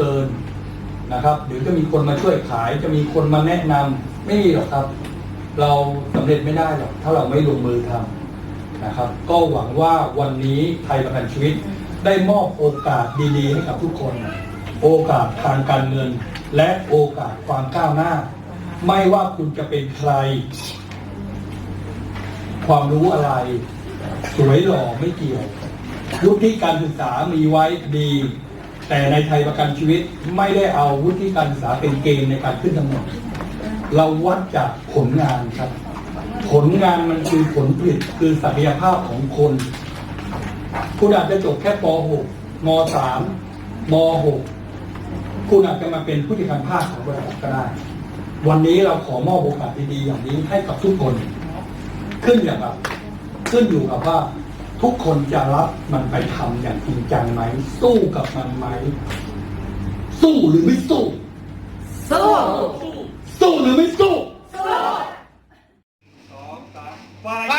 เกินนะครับ หรือจะมีคนมาช่วยขาย จะมีคนมาแนะนำไม่มีหรอกครับ เราสำเร็จไม่ได้หรอกถ้าเราไม่ลงมือทำนะครับ ก็หวังว่าวันนี้ไทยประกันชีวิต ได้มอบโอกาสดีๆ ให้กับทุกคน โอกาสทางการเงิน และโอกาสความก้าวหน้า ไม่ว่าคุณจะเป็นใคร ความรู้อะไร สวยหล่อไม่เกี่ยววุฒิการศึกษามีไว้ดี แต่ในไทยประกันชีวิตไม่ได้เอาวุฒิการศึกษาเป็นเกณฑ์ในการขึ้นทำงานเราวัดจากผลงานครับ ผลงานมันคือผลผลิตคือศักยภาพของคนคุณอาจจะจบแค่ป .6 ม .3 ม .6 คุณอาจจะมาเป็นผู้จัดการภาคของบริษัทก็ได้ วันนี้เราขอมอบโอกาสดีๆอย่างนี้ให้กับทุกคน ขึ้นอย่างแบบขึ้นอยู่กับว่า ทุกคนจะรับมันไปทำอย่างจริงจังไหม สู้กับมันไหม สู้หรือไม่สู้ สู้ สู้หรือไม่สู้ สู้สองสามไป